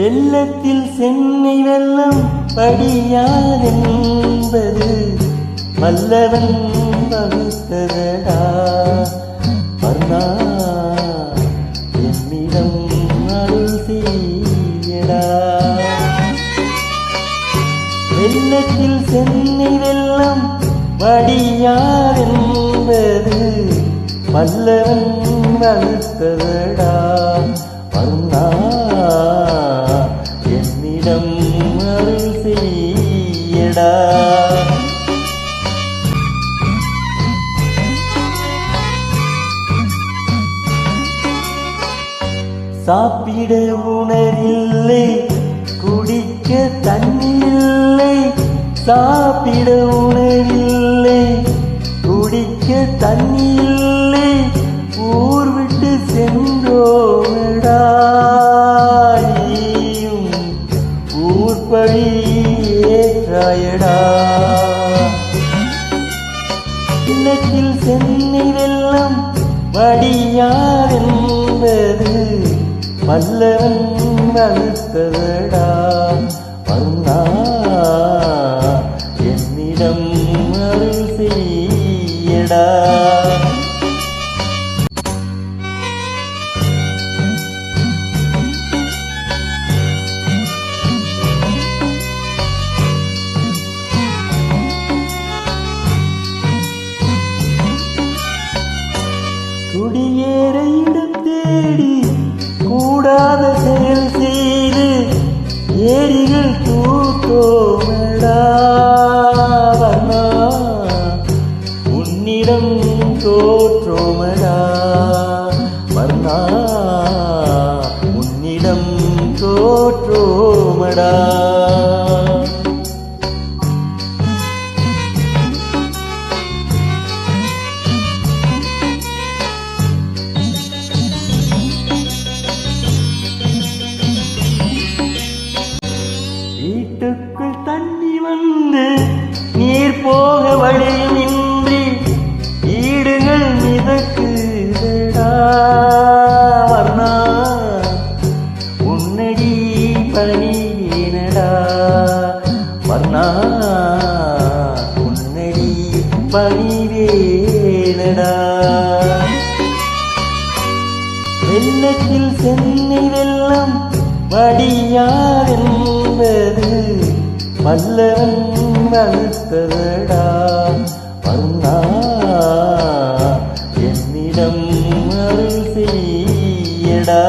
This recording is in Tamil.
வெள்ளத்தில் சென்னை வெள்ளம் படியாதென்பது வல்லவன் வகுத்ததடா. வர்ணா என்னிடம் அருள் செய்யடா. வெள்ளத்தில் சென்னை வெள்ளம் வடியாதென்பது வல்லவன் வகுத்ததடா. சாப்பிட உணரில்லை குடிக்க தண்ணி இல்லை சாப்பிட உணரில்லை குடிக்க தண்ணி இல்லை ஊர் விட்டு சென்றோமடா நீயும் ஊர் பழி ஏற்றாயடா. இல்லத்தில் சென்னை வெள்ளம் வடியார் என்பது மல்லவன் அழுத்ததடா வந்தா என்னிடம் அருள் செய்யடா. குடியேறு கூடாத செயல் செய்து ஏரிகள் தூத்தோமடா வீட்டுக்குள் தண்ணி வந்து நீர் போக வழியின்றி வீடுகள் மிதக்குதடா வர்ணா. உன்னடி பணியினடா வர்ணா. உன்னடி பணிவேனடா வெள்ளத்தில் சென்னை வெள்ளம் മല്ലവൻ അടുത്തതടാ വന്നാ എന്നിടം അറിയിടാ